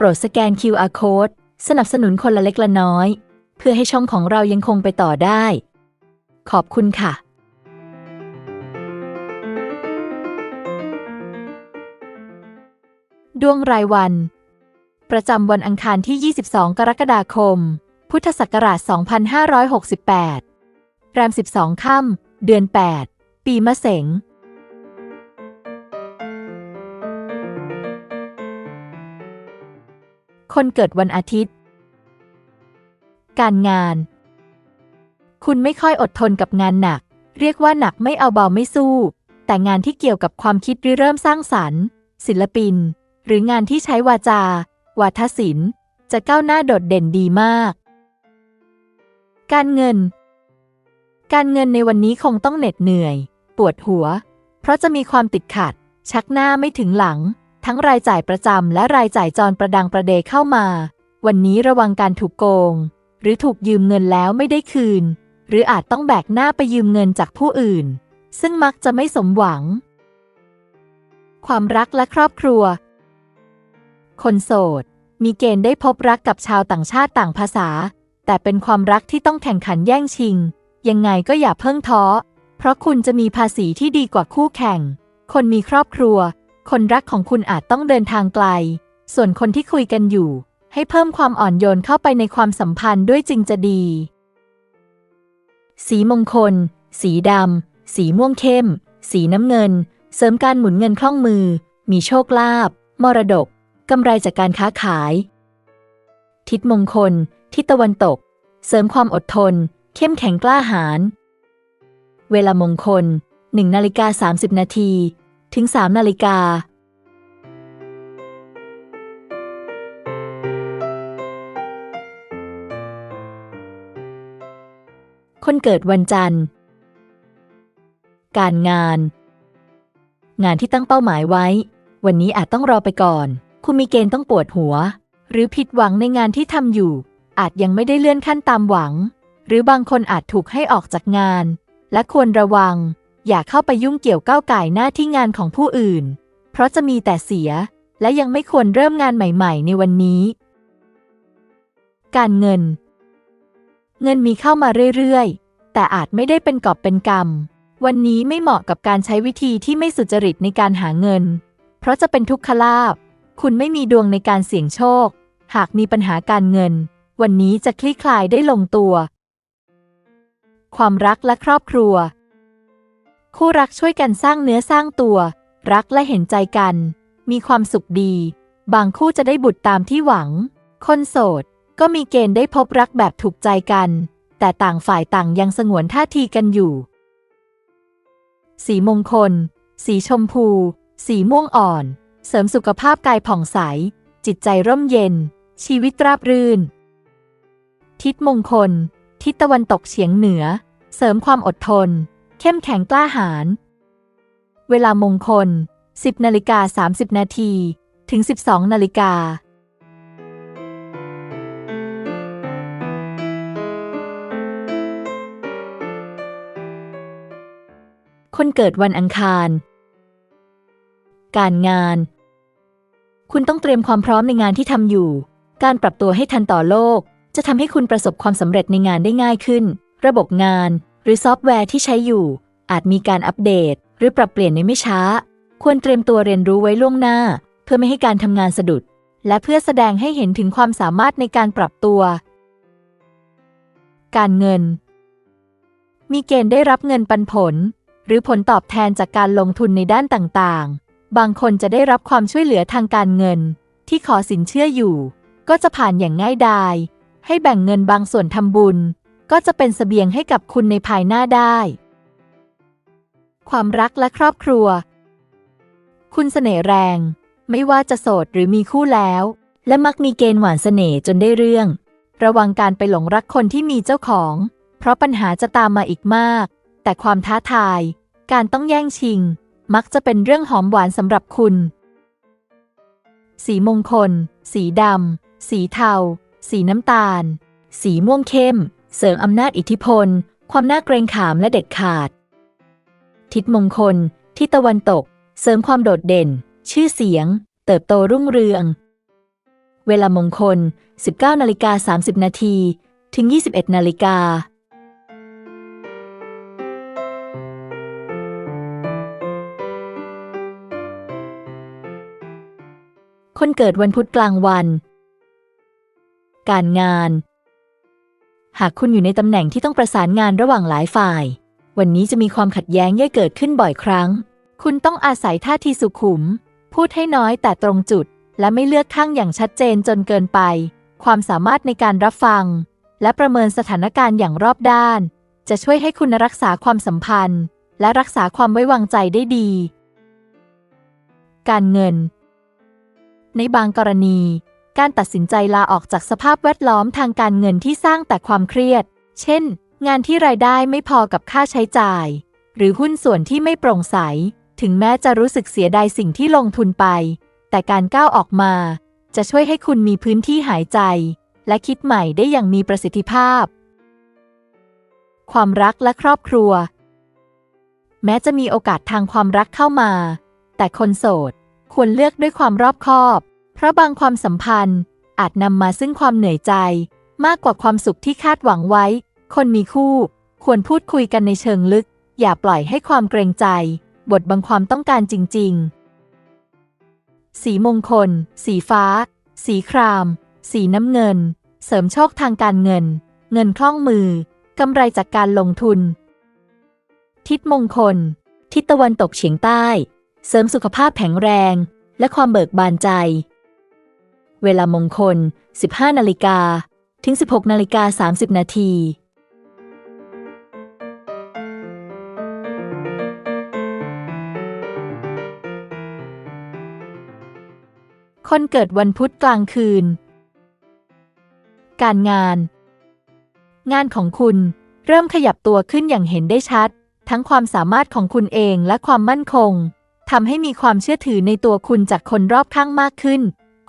โปรดสแกน QR Code สนับสนุนคนละเล็กละน้อย เพื่อให้ช่องของเรายังคงไปต่อได้ ขอบคุณค่ะดวงรายวัน ประจำวันอังคารที่ 22 กรกฎาคม พุทธศักราช 2568 แรม 12 ค่ำ เดือน 8 ปีมะเสง คนเกิดวันอาทิตย์ การงาน คุณไม่ค่อยอดทนกับงานหนัก เรียกว่าหนักไม่เอาเบาไม่สู้ แต่งานที่เกี่ยวกับความคิดริเริ่มสร้างสรรค์ ศิลปิน หรืองานที่ใช้วาจา วาทศิลป์ จะก้าวหน้าโดดเด่นดีมาก การเงิน การเงินในวันนี้คงต้องเหน็ดเหนื่อย ปวดหัว เพราะจะมีความติดขัด ชักหน้าไม่ถึงหลัง ทั้งรายจ่ายประจำและรายจ่ายจรประดังประเดเข้ามา วันนี้ระวังการถูกโกง หรือถูกยืมเงินแล้วไม่ได้คืน หรืออาจต้องแบกหน้าไปยืมเงินจากผู้อื่น ซึ่งมักจะไม่สมหวัง ความรักและครอบครัว คนโสด มีเกณฑ์ได้พบรักกับชาวต่างชาติต่างภาษา แต่เป็นความรักที่ต้องแข่งขันแย่งชิง ยังไงก็อย่าเพิ่งท้อ เพราะคุณจะมีภาษีที่ดีกว่าคู่แข่ง คนมีครอบครัว คนรักของคุณอาจต้องเดินทางไกล ส่วนคนที่คุยกันอยู่ ให้เพิ่มความอ่อนโยนเข้าไปในความสัมพันธ์ด้วยจริงจะดี สีมงคล สีดำ สีม่วงเข้ม สีน้ำเงิน เสริมการหมุนเงินคล่องมือ มีโชคลาภ มรดก กำไรจากการค้าขาย ทิศมงคล ทิศตะวันตก เสริมความอดทน เข้มแข็งกล้าหาญ เวลามงคล1นาฬิกา30 นาที ถึง 3 นาฬิกา คนเกิดวันจันทร์ การงาน งานที่ตั้งเป้าหมายไว้ วันนี้อาจต้องรอไปก่อน คุณมีเกณฑ์ต้องปวดหัว หรือผิดหวังในงานที่ทำอยู่ อาจยังไม่ได้เลื่อนขั้นตามหวัง หรือบางคนอาจถูกให้ออกจากงาน และควรระวัง อย่าเข้าไปยุ่งเกี่ยวก้าวไก่หน้าที่งานของผู้อื่น เพราะจะมีแต่เสีย และยังไม่ควรเริ่มงานใหม่ ๆ ในวันนี้ การเงิน เงินมีเข้ามาเรื่อยๆ แต่อาจไม่ได้เป็นกอบเป็นกำวันนี้ไม่เหมาะกับการใช้วิธีที่ไม่สุจริตในการหาเงิน เพราะจะเป็นทุกขลาภคุณไม่มีดวงในการเสี่ยงโชค หากมีปัญหาการเงิน วันนี้จะคลี่คลายได้ลงตัว ความรักและครอบครัว คู่รักช่วยกันสร้างเนื้อสร้างตัว รักและเห็นใจกัน มีความสุขดี บางคู่จะได้บุตรตามที่หวัง คนโสด ก็มีเกณฑ์ได้พบรักแบบถูกใจกัน แต่ต่างฝ่ายต่างยังสงวนท่าทีกันอยู่ สีมงคล สีชมพู สีม่วงอ่อน เสริมสุขภาพกายผ่องใส จิตใจร่มเย็น ชีวิตราบรื่น ทิศมงคล ทิศตะวันตกเฉียงเหนือ เสริมความอดทน เข้มแข็งกล้าหาญ เวลามงคล 10นาฬิกา30 นาทีถึง 12นาฬิกาคนเกิดวันอังคาร การงาน คุณต้องเตรียมความพร้อมในงานที่ทำอยู่ การปรับตัวให้ทันต่อโลก จะทำให้คุณประสบความสำเร็จในงานได้ง่ายขึ้น ระบบงาน รือซอฟต์แวร์ที่ใช้อยู่ อาจมีการอัปเดต หรือปรับเปลี่ยนในไม่ช้า ควรเตรียมตัวเรียนรู้ไว้ล่วงหน้า เพื่อไม่ให้การทำงานสะดุด และเพื่อแสดงให้เห็นถึงความสามารถในการปรับตัว การเงิน มีเกณฑ์ได้รับเงินปันผล หรือผลตอบแทนจากการลงทุนในด้านต่างๆ บางคนจะได้รับความช่วยเหลือทางการเงิน ที่ขอสินเชื่ออยู่ ก็จะผ่านอย่างง่ายดายให้แบ่งเงินบางส่วนทำบุญ ก็จะเป็นเสบียงให้กับคุณในภายหน้าได้ ความรักและครอบครัว คุณเสน่ห์แรง ไม่ว่าจะโสดหรือมีคู่แล้ว และมักมีเกณฑ์หวานเสน่ห์จนได้เรื่อง ระวังการไปหลงรักคนที่มีเจ้าของ เพราะปัญหาจะตามมาอีกมาก แต่ความท้าทาย การต้องแย่งชิง มักจะเป็นเรื่องหอมหวานสำหรับคุณ สีมงคล สีดำสีเทา สีน้ำตาล สีม่วงเข้ม เสริมอำนาจอิทธิพล ความน่าเกรงขามและเด็ดขาด ทิศมงคล ทิศตะวันตก เสริมความโดดเด่น ชื่อเสียง เติบโตรุ่งเรืองเเวลามงคล 19นาฬิกา30 นาทีถึง 21นาฬิกาคนเกิดวันพุธกลางวัน การงาน หากคุณอยู่ในตำแหน่งที่ต้องประสานงานระหว่างหลายฝ่าย วันนี้จะมีความขัดแย้งย่อยเกิดขึ้นบ่อยครั้ง คุณต้องอาศัยท่าทีสุขุม พูดให้น้อยแต่ตรงจุด และไม่เลือกข้างอย่างชัดเจนจนเกินไป ความสามารถในการรับฟัง และประเมินสถานการณ์อย่างรอบด้าน จะช่วยให้คุณรักษาความสัมพันธ์ และรักษาความไว้วางใจได้ดี การเงิน ในบางกรณี การตัดสินใจลาออกจากสภาพแวดล้อมทางการเงินที่สร้างแต่ความเครียด เช่น งานที่รายได้ไม่พอกับค่าใช้จ่าย หรือหุ้นส่วนที่ไม่โปร่งใส ถึงแม้จะรู้สึกเสียดายสิ่งที่ลงทุนไป แต่การก้าวออกมา จะช่วยให้คุณมีพื้นที่หายใจ และคิดใหม่ได้อย่างมีประสิทธิภาพ ความรักและครอบครัว แม้จะมีโอกาสทางความรักเข้ามา แต่คนโสดควรเลือกด้วยความรอบคอบ เพราะบางความสัมพันธ์อาจนำมาซึ่งความเหนื่อยใจ มากกว่าความสุขที่คาดหวังไว้ คนมีคู่ ควรพูดคุยกันในเชิงลึก อย่าปล่อยให้ความเกรงใจ บทบังความต้องการจริง ๆ สีมงคล สีฟ้า สีคราม สีน้ำเงิน เสริมโชคทางการเงิน เงินคล่องมือกำไรจากการลงทุน ทิศมงคล ทิศตะวันตกเฉียงใต้ เสริมสุขภาพแข็งแรง และความเบิกบานใจ เวลามงคล 15 นาฬิกา ถึง 16 นาฬิกา 30 นาทีคนเกิดวันพุธกลางคืน การงาน งานของคุณเริ่มขยับตัวขึ้นอย่างเห็นได้ชัด ทั้งความสามารถของคุณเองและความมั่นคงทำให้มีความเชื่อถือในตัวคุณจากคนรอบข้างมากขึ้น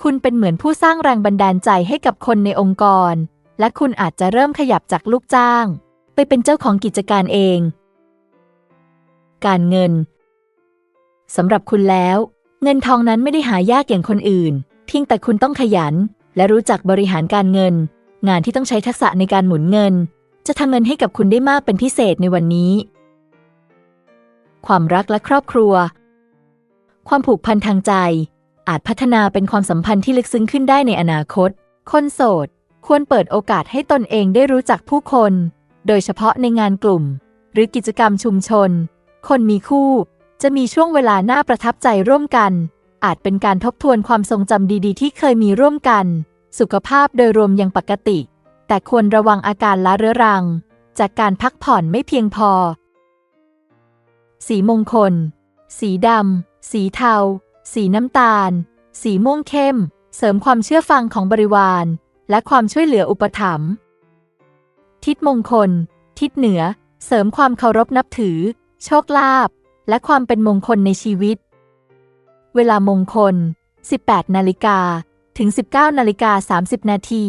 คุณเป็นเหมือนผู้สร้างแรงบันดาลใจให้กับคนในองค์กร และคุณอาจจะเริ่มขยับจากลูกจ้าง ไปเป็นเจ้าของกิจการเอง การเงินสำหรับคุณแล้ว เงินทองนั้นไม่ได้หายากอย่างคนอื่น เพียงแต่คุณต้องขยัน และรู้จักบริหารการเงิน งานที่ต้องใช้ทักษะในการหมุนเงิน จะทำเงินให้กับคุณได้มากเป็นพิเศษในวันนี้ ความรักและครอบครัว ความผูกพันทางใจ อาจพัฒนาเป็นความสัมพันธ์ที่ลึกซึ้งขึ้นได้ในอนาคต คนโสด ควรเปิดโอกาสให้ตนเองได้รู้จักผู้คน โดยเฉพาะในงานกลุ่ม หรือกิจกรรมชุมชน คนมีคู่ จะมีช่วงเวลาน่าประทับใจร่วมกัน อาจเป็นการทบทวนความทรงจำดีๆ ที่เคยมีร่วมกัน สุขภาพโดยรวมยังปกติ แต่ควรระวังอาการล้าเรื้อรัง จากการพักผ่อนไม่เพียงพอ สีมงคล สีดำ สีเทา สีน้ำตาล สีม่วงเข้ม เสริมความเชื่อฟังของบริวาร และความช่วยเหลืออุปถัมภ์ทิศมงคล ทิศเหนือ เสริมความเคารพนับถือ โชคลาภและความเป็นมงคลในชีวิต เวลามงคล 18 นาฬิกา ถึง 19 นาฬิกา 30 นาที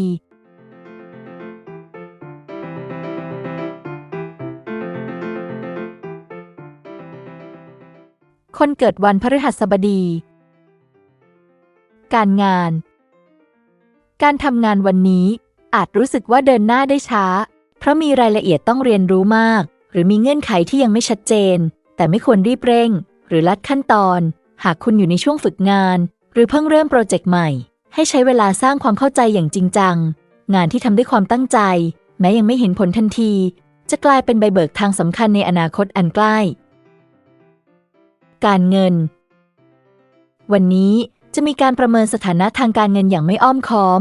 คนเกิดวันพฤหัสบดี การงาน การทำงานวันนี้ อาจรู้สึกว่าเดินหน้าได้ช้า เพราะมีรายละเอียดต้องเรียนรู้มาก หรือมีเงื่อนไขที่ยังไม่ชัดเจน แต่ไม่ควรรีบเร่ง หรือลัดขั้นตอน หากคุณอยู่ในช่วงฝึกงาน หรือเพิ่งเริ่มโปรเจกต์ใหม่ ให้ใช้เวลาสร้างความเข้าใจอย่างจริงจัง งานที่ทำด้วยความตั้งใจ แม้ยังไม่เห็นผลทันที จะกลายเป็นใบเบิกทางสำคัญในอนาคตอันใกล้ การเงิน วันนี้ จะมีการประเมินสถานะทางการเงินอย่างไม่อ้อมค้อม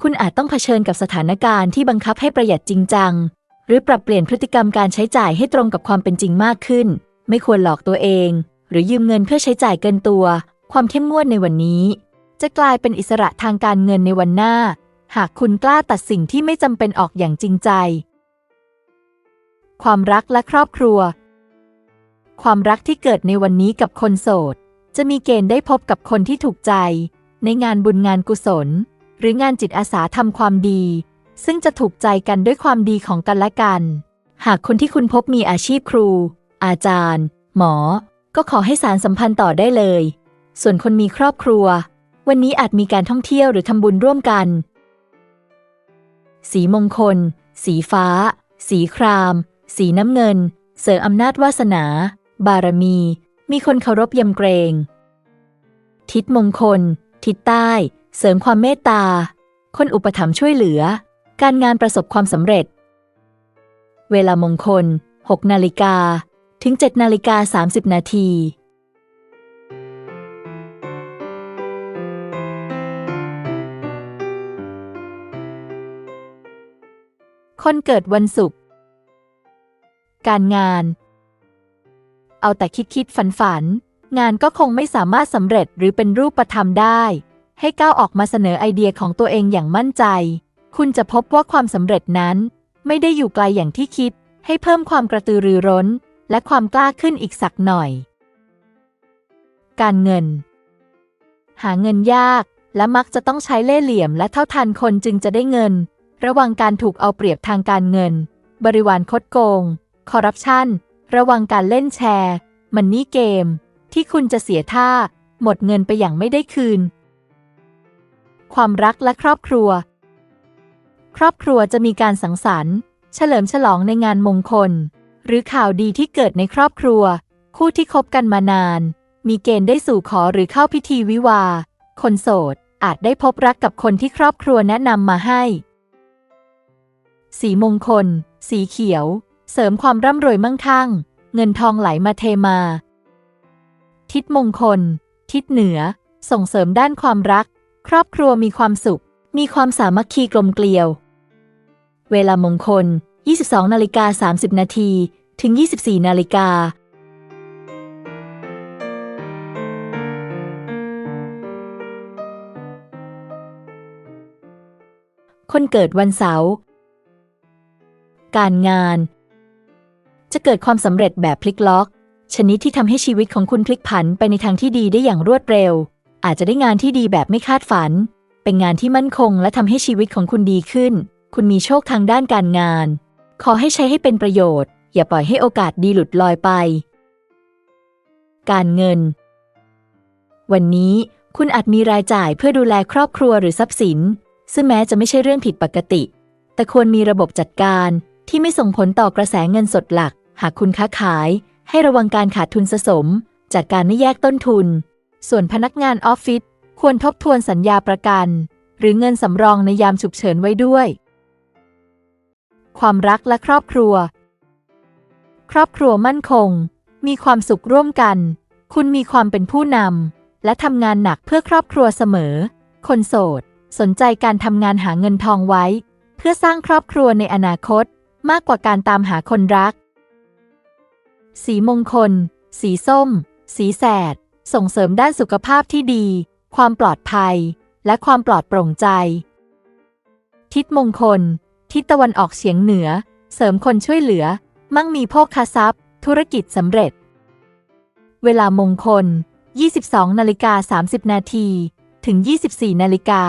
คุณอาจต้องเผชิญกับสถานการณ์ที่บังคับให้ประหยัดจริงจัง หรือปรับเปลี่ยนพฤติกรรมการใช้จ่ายให้ตรงกับความเป็นจริงมากขึ้น ไม่ควรหลอกตัวเอง หรือยืมเงินเพื่อใช้จ่ายเกินตัว ความเข้มงวดในวันนี้ จะกลายเป็นอิสระทางการเงินในวันหน้า หากคุณกล้าตัดสิ่งที่ไม่จำเป็นออกอย่างจริงใจ ความรักและครอบครัว ความรักที่เกิดในวันนี้กับคนโสด จะมีเกณฑ์ได้พบกับคนที่ถูกใจ ในงานบุญงานกุศล หรืองานจิตอาสาทำความดี ซึ่งจะถูกใจกันด้วยความดีของกันและกัน หากคนที่คุณพบมีอาชีพครู อาจารย์ หมอ ก็ขอให้สารสัมพันธ์ต่อได้เลย ส่วนคนมีครอบครัว วันนี้อาจมีการท่องเที่ยวหรือทำบุญร่วมกัน สีมงคล สีฟ้า สีคราม สีน้ำเงิน เสริมอำนาจวาสนา บารมี มีคนเคารพยำเกรง ทิศมงคล ทิศใต้ เสริมความเมตตา คนอุปถัมภ์ช่วยเหลือ การงานประสบความสำเร็จ เวลามงคล 6 นาฬิกา ถึง 7 นาฬิกา 30 นาทีคนเกิดวันศุกร์ การงาน เอาแต่คิดคิดฝันฝัน งานก็คงไม่สามารถสำเร็จหรือเป็นรูปธรรมได้ ให้ก้าวออกมาเสนอไอเดียของตัวเองอย่างมั่นใจ คุณจะพบว่าความสำเร็จนั้น ไม่ได้อยู่ไกลอย่างที่คิด ให้เพิ่มความกระตือรือร้น และความกล้าขึ้นอีกสักหน่อย การเงิน หาเงินยาก และมักจะต้องใช้เล่ห์เหลี่ยม และเท่าทันคนจึงจะได้เงิน ระวังการถูกเอาเปรียบทางการเงิน บริวารคดโกง คอร์รัปชัน ระวังการเล่นแชร์มันนี่เกม ที่คุณจะเสียท่า หมดเงินไปอย่างไม่ได้คืน ความรักและครอบครัว ครอบครัวจะมีการสังสรรค์ เฉลิมฉลองในงานมงคล หรือข่าวดีที่เกิดในครอบครัว คู่ที่คบกันมานาน มีเกณฑ์ได้สู่ขอหรือเข้าพิธีวิวา คนโสดอาจได้พบรักกับคนที่ครอบครัวแนะนำมาให้ สีมงคล สีเขียว เสริมความร่ำรวยมั่งคั่ง เงินทองไหลมาเทมา ทิศมงคล ทิศเหนือ ส่งเสริมด้านความรัก ครอบครัวมีความสุข มีความสามัคคีกลมเกลียว เวลามงคล 22นาฬิกา30 นาทีถึง 24นาฬิกาคนเกิดวันเสาร์ การงาน จะเกิดความสำเร็จแบบพลิกล็อก ชนิดที่ทำให้ชีวิตของคุณพลิกผันไปในทางที่ดีได้อย่างรวดเร็ว อาจจะได้งานที่ดีแบบไม่คาดฝัน เป็นงานที่มั่นคง และทำให้ชีวิตของคุณดีขึ้น คุณมีโชคทางด้านการงาน ขอให้ใช้ให้เป็นประโยชน์ อย่าปล่อยให้โอกาสดีหลุดลอยไป การเงิน วันนี้คุณอาจมีรายจ่ายเพื่อดูแลครอบครัวหรือทรัพย์สิน ซึ่งแม้จะไม่ใช่เรื่องผิดปกติ แต่ควรมีระบบจัดการที่ไม่ส่งผลต่อกระแสเงินสดหลัก หากคุณค้าขาย ให้ระวังการขาดทุนสะสม จากการไม่แยกต้นทุน ส่วนพนักงานออฟฟิศควรทบทวนสัญญาประกัน หรือเงินสำรองในยามฉุกเฉินไว้ด้วย ความรักและครอบครัว ครอบครัวมั่นคง มีความสุขร่วมกัน คุณมีความเป็นผู้นำและทำงานหนักเพื่อครอบครัวเสมอ คนโสด สนใจการทำงานหาเงินทองไว้ เพื่อสร้างครอบครัวในอนาคต มากกว่าการตามหาคนรัก สีมงคล สีส้ม สีแสด ส่งเสริมด้านสุขภาพที่ดี ความปลอดภัย และความปลอดโปร่งใจ ทิศมงคล ทิศตะวันออกเฉียงเหนือ เสริมคนช่วยเหลือ มั่งมีโภคทรัพย์ ธุรกิจสำเร็จ เวลามงคล 22นาฬิกา30 นาที ถึง 24นาฬิกา